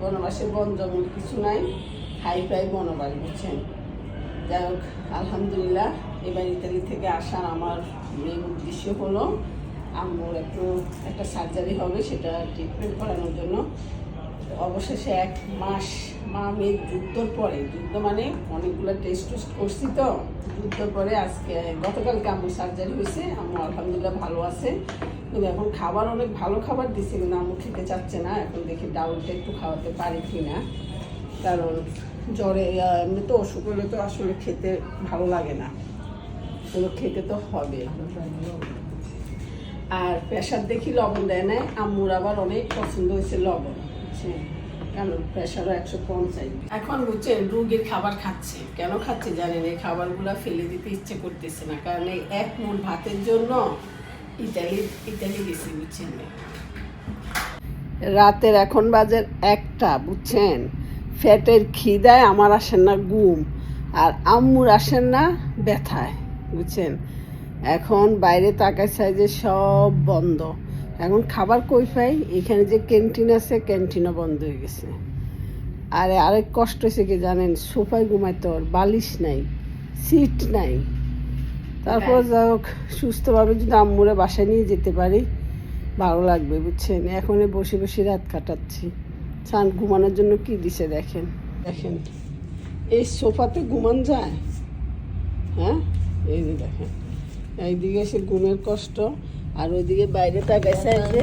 বনবাসের বন জঙ্গল কিছু নাই হাই ফাই বনবাস, বুঝছেন? যাই হোক, আলহামদুলিল্লাহ, এবার ইতালি থেকে আসার আমার মেন উদ্দেশ্য হলো, আম্মুর একটু একটা সার্জারি হবে, সেটা ট্রিটমেন্ট করানোর জন্য। অবশেষে এক মাস, মা মেয়ের যুদ্ধর পরে, যুদ্ধ মানে অনেকগুলো টেস্ট টেস্ট করছি তো, যুদ্ধর পরে আজকে গতকালকে আম্মুর সার্জারি হয়েছে, আম্মু আলহামদুলিল্লাহ ভালো আছে। কিন্তু এখন খাবার অনেক ভালো খাবার দিচ্ছে কিন্তু আম্মু খেতে চাচ্ছে না। এখন দেখি ডাউলটা একটু খাওয়াতে পারি কি না কারণ জ্বরে এমনি তো অসুখ হলে তো আসলে খেতে ভালো লাগে না। তো খেতে তো হবে। আর প্রেশার দেখি লবণ দেয় না আম্মুর আবার অনেক পছন্দ হয়েছে লবণ? কারণ প্রেশারও একশো কম পঞ্চাশ। এখন বুঝছেন রুগীর খাবার খাচ্ছে। কেন খাচ্ছে জানেন? এই খাবারগুলো ফেলে দিতে ইচ্ছে করতেছে না। কারণ এই এক মুঠ ভাতের জন্য রাতের এখন বাজে একটা, বুঝছেন? ফ্যাটের খিদায় আমার আসেন না গুম আর আম্মুর আসেন না ব্যথায়, বুঝছেন? এখন বাইরে তাকায় যে সব বন্ধ। এখন খাবার কই পাই? এখানে যে ক্যান্টিন আছে, ক্যান্টিনও বন্ধ হয়ে গেছে। আরে আরেক কষ্ট হয়েছে কি জানেন? সোফায় ঘুমাইতে ওর বালিশ নাই, সিট নাই। তারপর যা হোক সুস্থভাবে যদি আম্মুরে বাসায় নিয়ে যেতে পারি ভালো লাগবে বুঝছেন? এখন বসে বসে রাত কাটাচ্ছি। চান ঘুমানোর জন্য কি দিছে দেখেন? দেখেন। এই সোফাতে ঘুমান যায়? হ্যাঁ? এই যে দেখেন। এইদিকে সে ঘুমের কষ্ট আর ওইদিকে বাইরে তাকাইছে যে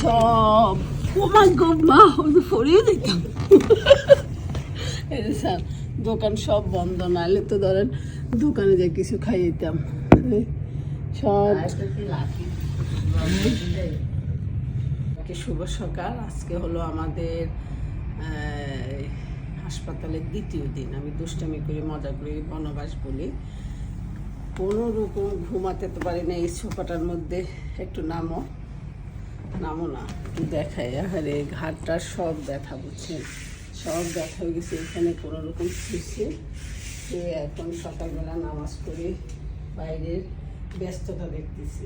সব। ও মাই গড মা আমি ফরিয়ে দিতাম। এই স্যার দোকান সব বন্ধ নাহলে তো ধরেন দোকানে যে কিছু এই সব শুভ সকাল আজকে হলো আমাদের হাসপাতালের দ্বিতীয় দিন। আমি দুষ্টামি করে মজা করে বনবাস বলি। কোনো রকম ঘুমাতে তো পারি না এই সোফাটার মধ্যে একটু নামো। নামো না একটু দেখাই। আরে ঘাটটা সব ব্যথা বুঝছেন। সব ব্যথা হয়ে গেছে, এখানে কোনো রকম শুয়েছে শুয়ে এখন সকালবেলা নামাজ করে বাইরের ব্যস্ততা দেখতেছি।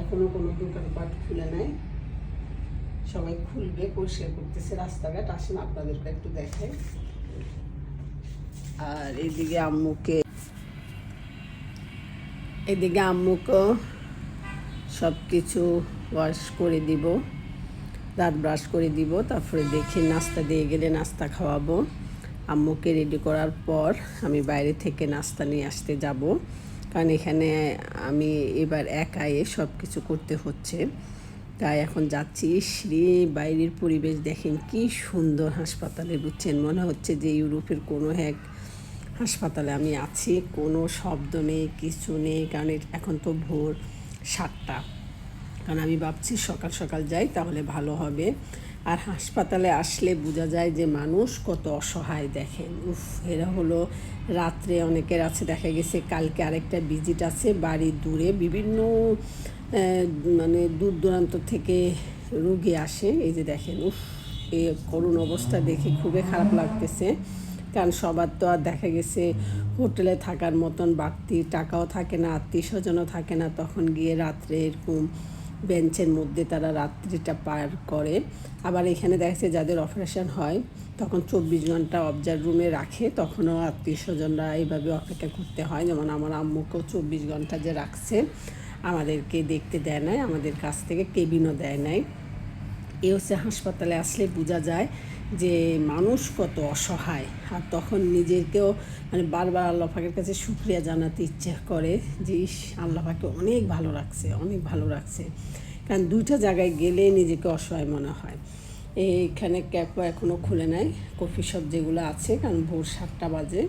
এখনও কোনো দোকানপাট খুলে নাই। সবাই খুলবে, পরিষ্কার করতেছে, রাস্তাঘাট আসেন, আপনাদেরকে একটু দেখাই। আর এদিকে আম্মুকে, এদিকে আম্মুকেও সব কিছু ওয়াশ করে দিব। দাঁত ব্রাশ করে দিব, তারপরে দেখি নাস্তা দিয়ে গেলে নাস্তা খাওয়াবো। আম্মুকে রেডি করার পর আমি বাইরে থেকে নাস্তা নিয়ে আসতে যাব। কারণ এখানে আমি এবার একাই সব কিছু করতে হচ্ছে। তাই এখন যাচ্ছি শ্রী বাইরের পরিবেশ দেখেন কি সুন্দর হাসপাতালে, বুঝছেন? মনে হচ্ছে যে ইউরোপের কোনো এক হাসপাতালে আমি আছি। কোনো শব্দ নেই, কিছু নেই, কারণ এখন তো ভোর সাতটা। কারণ আমি ভাবছি সকাল সকাল যাই, তাহলে ভালো হবে। আর হাসপাতালে আসলে বোঝা যায় যে মানুষ কত অসহায় দেখেন। উফ, এরা হলো রাত্রে অনেকের আছে, দেখা গেছে কালকে আরেকটা ভিজিট আছে বাড়ি দূরে, বিভিন্ন মানে দূর দূরান্ত থেকে রুগী আসে। এই যে দেখেন, উফ, এ করুণ অবস্থা দেখে খুবই খারাপ লাগতেছে। কারণ সবার তো আর দেখা গেছে হোটেলে থাকার মতন বাড়তি টাকাও থাকে না, আত্মীয় স্বজনও থাকে না, তখন গিয়ে রাত্রে এরকম বেঞ্চের মধ্যে তারা রাত্রিটা পার করে। আবার এখানে দেখা যাচ্ছে যাদের অপারেশন হয়, তখন চব্বিশ ঘণ্টা অবজার্ভ রুমে রাখে। তখনও আত্মীয় স্বজনরা এইভাবে অপেক্ষা করতে হয়। যেমন আমার আম্মুকেও চব্বিশ ঘণ্টা যে রাখছে, আমাদেরকে দেখতে দেয় নাই, আমাদের কাছ থেকে কেবিনও দেয় নাই। এ হচ্ছে হাসপাতালে আসলে বোঝা যায় যে মানুষ কত অসহায়। আর তখন নিজেকেও মানে বারবার আল্লাহ পাকের কাছে শুক্রিয়া জানাতে ইচ্ছে করে যে, ইস, আল্লাহ পাকে অনেক ভালো রাখছে, অনেক ভালো রাখছে। কারণ দুইটা জায়গায় গেলে নিজেকে অসহায় মনে হয়। এইখানে ক্যাপও এখনও খুলে নাই, কফি শপ যেগুলো আছে, কারণ ভোর সাতটা বাজে।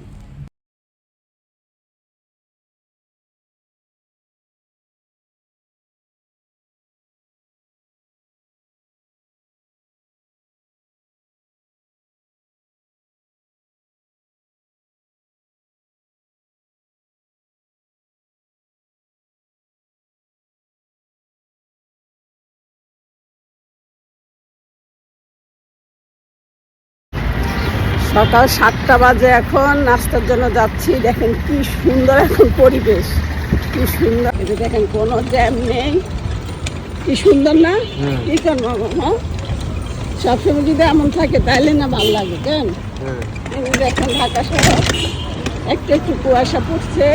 সকাল সাতটা বাজে এখন নাস্তার জন্য যাচ্ছি। দেখেন কি সুন্দর এখন পরিবেশ কি সুন্দর। এই দেখেন কোনো জ্যাম নেই। কি সুন্দর না? কি করব হ্যাঁ সবসময় যদি এমন থাকে তাহলে না ভালো লাগে কেন? হ্যাঁ। দেখেন ঢাকা শহর। একটু একটু কুয়াশা পড়ছে।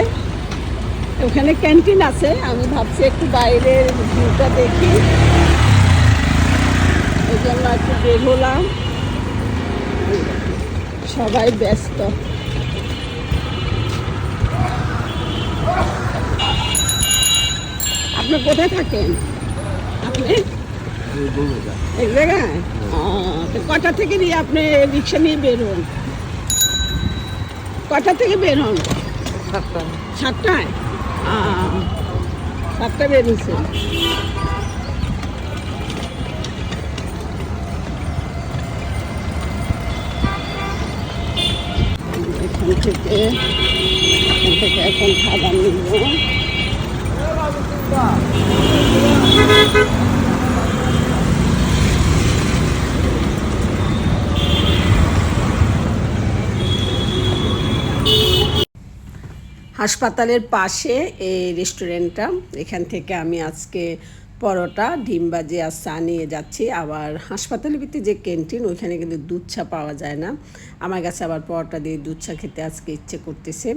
ওখানে ক্যান্টিন আছে। আমি ভাবছি একটু বাইরের ভিউটা দেখি। এই জন্য একটু বের হলাম। সবাই ব্যস্ত। আপনি কোথায় থাকেন? আপনি? এক জায়গায়? কটা থেকে নিয়ে আপনি রিক্সা নিয়ে বের হন? কটা থেকে বের হন? সাতটায়। আহ, সাতটা বেরিয়েছে থেকে এখান থেকে এখন হাসপাতালের পাশে এই রেস্টুরেন্টটা। এখান থেকে আমি আজকে পরোটা, ডিম ভাজি আর চা নিয়ে যাচ্ছি। আবার হাসপাতালের ভিতরে যে ক্যান্টিন, ওইখানে কিন্তু দুধ চা পাওয়া যায় না। আমার কাছে আবার পরোটা দিয়ে দুধ চা খেতে আজকে ইচ্ছে করতেছে।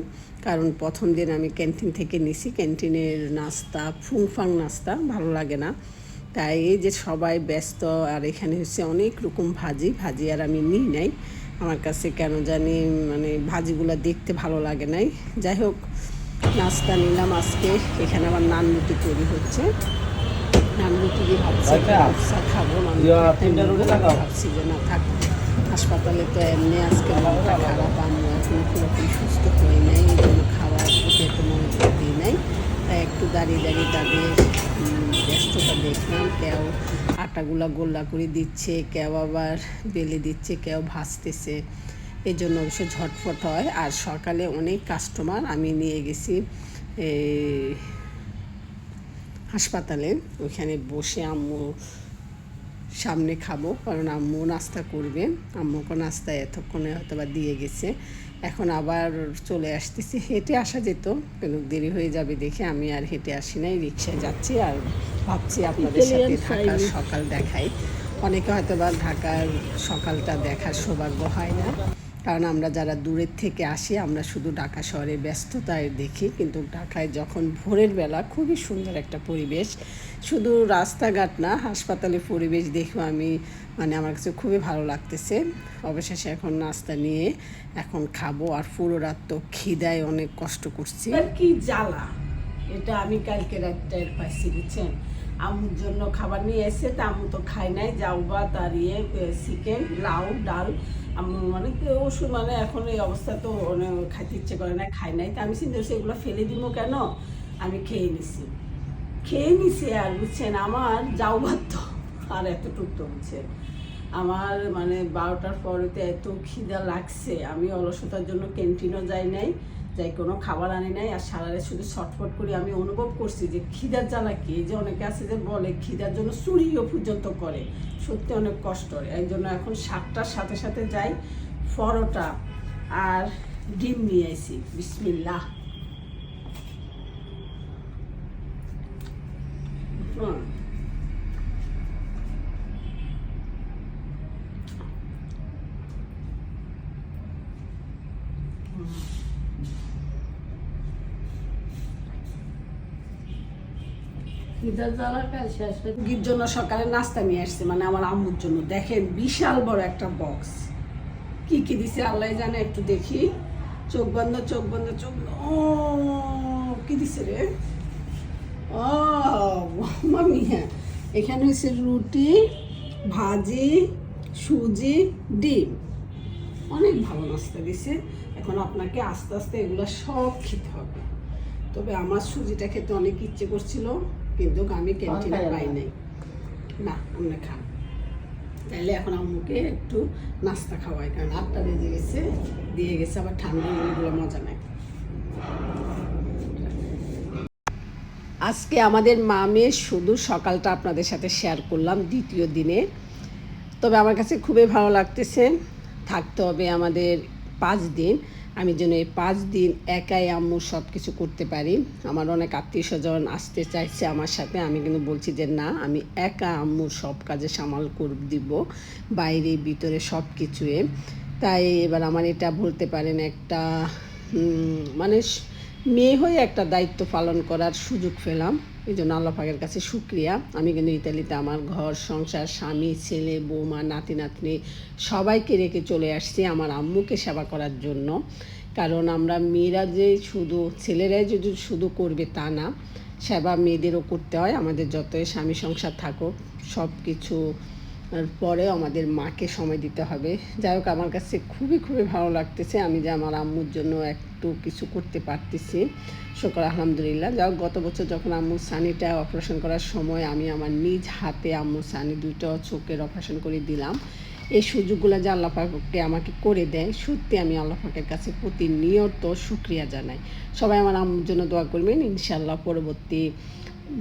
কারণ প্রথম দিন আমি ক্যান্টিন থেকে নিছি। ক্যান্টিনের নাস্তা ফুংফাং নাস্তা ভালো লাগে না। তাই এই যে সবাই ব্যস্ত, আর এখানে হচ্ছে অনেক রকম ভাজি। ভাজি আর আমি নিই নাই। আমার কাছে কেন জানি মানে ভাজিগুলো দেখতে ভালো লাগে নাই। যাই হোক, নাস্তা নিলাম আজকে। এখানে আবার নান রুটি তৈরি হচ্ছে। রুটি ভাবছি। ব্যবসা খাব। ভাবছি যে না থাক হাসপাতালে তো এমনি আজকে মনটা খারাপ আমি এখন পুরোপুরি সুস্থ হয়ে নাই এই জন্য খাওয়ার মনোযোগ দিই নাই তাই একটু দাঁড়িয়ে দাঁড়িয়ে তাদের ব্যস্ততা দেখলাম কেউ আটাগুলা গোল্লা করে দিচ্ছে কেউ আবার বেলে দিচ্ছে কেউ ভাজতেছে এই জন্য অবশ্য ঝটফট হয় আর সকালে অনেক কাস্টমার আমি নিয়ে গেছি এই হাসপাতালে ওইখানে বসে আম্মু সামনে খাব কারণ আম্মু নাস্তা করবে। আম্মুকে নাস্তা এতক্ষণে হয়তো বা দিয়ে গেছে। এখন আবার চলে আসতেছি। হেঁটে আসা যেত কিন্তু দেরি হয়ে যাবে দেখে আমি আর হেঁটে আসি নাই রিক্সায় যাচ্ছি আর ভাবছি আপনাদের সাথে ঢাকার সকাল দেখাই। অনেকে হয়তো বা ঢাকার সকালটা দেখার সৌভাগ্য হয় না। কারণ আমরা যারা দূরের থেকে আসি, আমরা শুধু ঢাকা শহরে ব্যস্ততায় দেখি, কিন্তু ঢাকায় যখন ভোরের বেলা খুবই সুন্দর একটা পরিবেশ, শুধু রাস্তাঘাট না হাসপাতালের পরিবেশ দেখেও আমি মানে আমার কাছে খুবই ভালো লাগতেছে। অবশেষে এখন নাস্তা নিয়ে এখন খাব আর পুরো রাত তো খিদায় অনেক কষ্ট করছি। কি জ্বালা? এটা আমি কালকে রাতটা পাইছি, বুঝছেন? আমুর জন্য খাবার নিয়ে এসে তা আম্মু তো খাই নাই যাও বা তার ইয়ে চিকেন, লাউ, ডাল মানে ওষুধ মানে এখন এই অবস্থা তো অনেক খাইতে ইচ্ছে করে না, খাই নাই। তা আমি চিন্তা করছি, এগুলো ফেলে দিব কেন? আমি খেয়ে নিছি। খেয়ে নিছি আর বুঝছেন, আমার যাও বাধ্য। আর এতটুক তো বুঝছেন আমার মানে বারোটার পরেতে এত খিদা লাগছে। আমি অলসতার জন্য ক্যান্টিনও যাই নাই। যাই, কোনো খাবার আনি নাই আর সারারে শুধু ছটফট করে আমি অনুভব করছি যে খিদার জ্বালা কি? যে অনেকে আছে যে বলে, খিদার জন্য চুরিও পর্যন্ত করে। সত্যি অনেক কষ্ট এই জন্য এখন সাতটার সাথে সাথে যাই, পরোটা আর ডিম নিয়ে আইছি। বিসমিল্লাহ। রুগীর জন্য সকালে নাস্তা নিয়ে আসছে মানে আমার আম্মুর জন্য। দেখেন, বিশাল বড় একটা বক্স কি কি দিছে আল্লাহ জানে, একটু দেখি। চোখ বন্ধ চোখ বন্ধ, চোখ। ও, কি দিছে রে? ও মামি হ্যাঁ। এখানে হচ্ছে রুটি, ভাজি, সুজি, ডিম। অনেক ভালো নাস্তা দিছে। এখন আপনাকে আস্তে আস্তে এগুলো সব খেতে হবে। তবে আমার সুজিটা খেতে অনেক ইচ্ছে করছিল। কিন্তু আমি ক্যান্টিনে পাই নাই। না আমরা খান। তাইলে এখন আম্মুকে একটু নাস্তা খাওয়াই কারণ আটটা বেজে গেছে দিয়ে গেছে আবার ঠান্ডা এগুলো মজা নেয় আজকে আমাদের মা মামে শুধু সকালটা আপনাদের সাথে শেয়ার করলাম দ্বিতীয় দিনে। তবে আমার কাছে খুবই ভালো লাগতেছে থাকতে হবে আমাদের পাঁচ দিন। আমি যেন এই পাঁচ দিন একাই আম্মু সব কিছু করতে পারি। আমার অনেক আত্মীয় স্বজন আসতে চাইছে আমার সাথে। আমি কিন্তু বলছি যে, না, আমি একা আম্মুর সব কাজে সামাল করে, দিব, বাইরে, ভিতরে সব কিছুয়ে তাই এবার আমার এটা বলতে পারেন একটা মানে মেয়ে হয়ে একটা দায়িত্ব পালন করার সুযোগ পেলাম। এই জন্য আল্লাহ পাকের কাছে সুক্রিয়া আমি কিন্তু ইতালিতে আমার ঘর, সংসার, স্বামী, ছেলে, বৌমা, নাতি, নাতনি সবাইকে রেখে চলে আসছি আমার আম্মুকে সেবা করার জন্য। কারণ আমরা মেয়েরা যে শুধু, ছেলেরাই যদি শুধু করবে তা না, সেবা মেয়েদেরও করতে হয়। আমাদের যতই স্বামী সংসার থাকুক সব কিছু পরে আমাদের মাকে সময় দিতে হবে। যাই হোক, আমার কাছে খুবই খুবই ভালো লাগতেছে। আমি যে আমার আম্মুর জন্য একটু কিছু করতে পারতেছি। শুকর, আলহামদুলিল্লাহ। যাই হোক, গত বছর যখন আম্মুর সানিটা অপারেশন করার সময় আমি আমার নিজ হাতে আম্মুর সানি দুটো চোখের অপারেশন করে দিলাম। এই সুযোগগুলো যে আল্লাহ পাককে আমাকে করে দেয়, সত্যি আমি আল্লাহ পাকের কাছে প্রতিনিয়ত শুক্রিয়া জানাই। সবাই আমার আম্মুর জন্য দোয়া করবেন। ইনশাল্লাহ পরবর্তী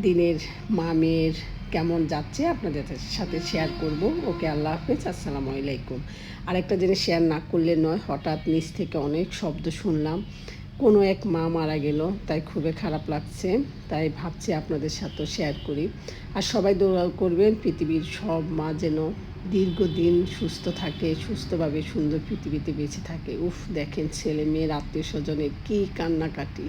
দিনের মামের কেমন যাচ্ছে আপনাদের সাথে শেয়ার করব। ওকে আল্লাহ হাফেজ, আসসালামু আলাইকুম। আরেকটা জিনিস শেয়ার না করলে নয়, হঠাৎ নিচ থেকে অনেক শব্দ শুনলাম। কোনো এক মা মারা গেল, তাই খুবই খারাপ লাগছে, তাই ভাবছি আপনাদের সাথেও শেয়ার করি। আর সবাই দৌড় করবেন, পৃথিবীর সব মা যেন দীর্ঘদিন সুস্থ থাকে, সুস্থভাবে সুন্দর পৃথিবীতে বেঁচে থাকে। উফ, দেখেন ছেলে মেয়ের আত্মীয় স্বজনের কী কান্নাকাটি।